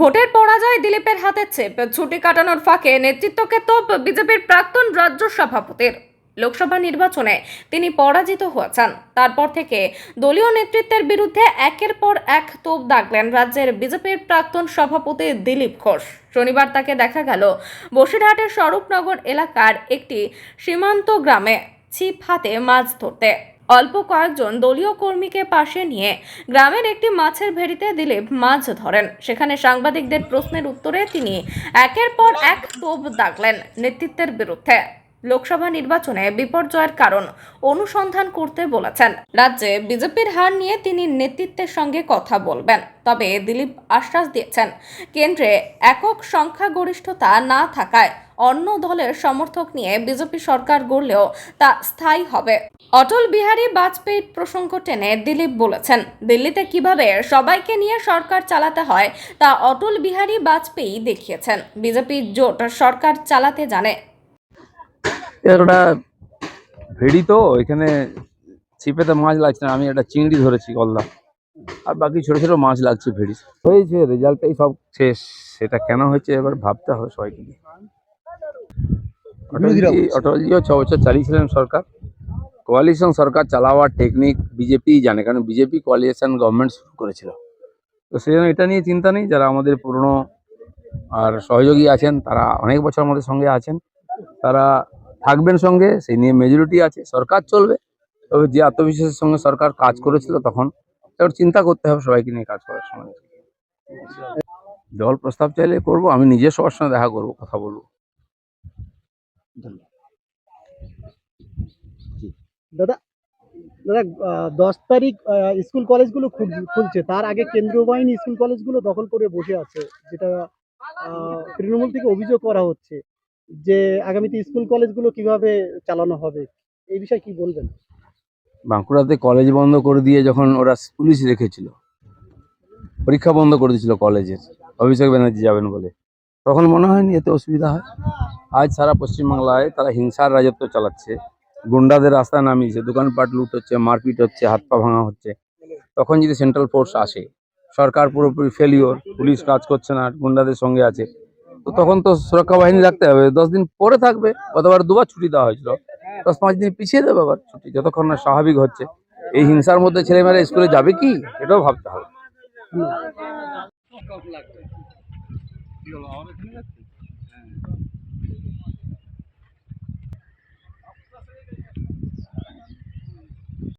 ভোটের পরাজয় দিলীপের হাতে চেপ। ছুটি কাটানোর ফাঁকে নেতৃত্বকে তোপ বিজেপির প্রাক্তন রাজ্য সভাপতির। লোকসভা নির্বাচনে তিনি পরাজিত হয়েছেন। তারপর থেকে দলীয় নেতৃত্বের বিরুদ্ধে একের পর এক তোপ দাগলেন রাজ্যের বিজেপির প্রাক্তন সভাপতি দিলীপ ঘোষ। শনিবার তাকে দেখা গেল বসিরহাটের স্বরূপনগর এলাকার একটি সীমান্ত গ্রামে ছিপ হাতে মাছ ধরতে। অল্প কয়েকজন দলীয় কর্মীকে পাশে নিয়ে গ্রামের একটি মাছের ভেড়িতে দিলীপ মাছ ধরেন। সেখানে সাংবাদিকদের প্রশ্নের উত্তরে তিনি একের পর এক তোপ দাগলেন নেতৃত্বের বিরুদ্ধে। লোকসভা নির্বাচনে বিপর্যয়ের কারণ অনুসন্ধান করতে বলেছেন। রাজ্যে বিজেপির হার নিয়ে তিনি নেতৃত্বের সঙ্গে কথা বলবেন, তবে দিলীপ আশ্বাস দিয়েছেন, কেন্দ্রে একক সংখ্যাগরিষ্ঠতা না থাকায় অন্য দলের সমর্থক নিয়ে বিজেপি সরকার গড়লেও তা স্থায়ী হবে। অটল বিহারী বাজপেয়ীর প্রসঙ্গ টেনে দিলীপ বলেছেন দিল্লিতে কীভাবে সবাইকে নিয়ে সরকার চালাতে হয় তা অটল বিহারী বাজপেয়ী দেখিয়েছেন। বিজেপি জোট সরকার চালাতে জানে। এর ওটা ভেড়ি তো এখানে ছিপেতে মাছ লাগছে না আমি একটা চিংড়ি ধরেছি গলদা আর বাকি ছোট ছোট মাছ লাগছে ভেড়ি। হয়েছে রেজাল্টটাই সব শেষ সেটা কেন হয়েছে এবার ভাবতে হবে সবাইকে নিয়ে। অটলজি অটলজিও ছ বছর চালিয়েছিলেন সরকার। কোয়ালিশন সরকার চালাওয়ার টেকনিক বিজেপি জানে, কারণ বিজেপি কোয়ালিশন গভর্নমেন্ট শুরু করেছিল। তো সেই জন্য এটা নিয়ে চিন্তা নেই, যারা আমাদের পুরনো আর সহযোগী আছেন, তারা অনেক বছর আমাদের সঙ্গে আছেন, তারা থাকবেন সঙ্গে, সেই নিয়ে মেজরিটি আছে, সরকার চলবে। তবে যে আত্মবিশ্বাসের সঙ্গে সরকার কাজ করেছিল তখন, এবার চিন্তা করতে হবে সবাইকে নিয়ে কাজ করার সময়। দল প্রস্তাব চাইলে করব, আমি নিজে সবার সঙ্গে দেখা করব, কথা বলব। দাদা দাদা দশ তারিখ স্কুল কলেজগুলো খুলছে। তার আগে কেন্দ্রীয় বাহিনী স্কুল কলেজগুলো দখল করে বসে আছে, যেটা তৃণমূল থেকে অভিযোগ করা হচ্ছে যে আগামীতে স্কুল কলেজগুলো কীভাবে চালানো হবে। এই বিষয়ে কি বলবেন? বাঁকুড়াতে কলেজ বন্ধ করে দিয়ে যখন ওরা পুলিশ রেখেছিল, পরীক্ষা বন্ধ করে দিয়েছিল কলেজের, অভিষেক ব্যানার্জি যাবেন বলে, তখন মনে হয়নি এতে অসুবিধা হয়? আজ সারা পশ্চিমবাংলায় তারা হিংসার রাজত্ব চালাচ্ছে। গুন্ডাদের রাস্তায় নামিয়েছে দোকানপাট লুট হচ্ছে মারপিট হচ্ছে হাত পা ভাঙা হচ্ছে। তখন যদি সেন্ট্রাল ফোর্স আসে সরকার পুরোপুরি ফেলিওর পুলিশ কাজ করছে না গুন্ডাদের সঙ্গে আছে তো তখন তো সুরক্ষা বাহিনী রাখতে হবে। দশ দিন পরে থাকবে গতবার দুবার ছুটি দেওয়া হয়েছিল। দশ পাঁচ দিন পিছিয়ে দেবে আবার ছুটি যতক্ষণ না স্বাভাবিক হচ্ছে। এই হিংসার মধ্যে ছেলেমেয়েরা স্কুলে যাবে কি? এটাও ভাবতে হবে।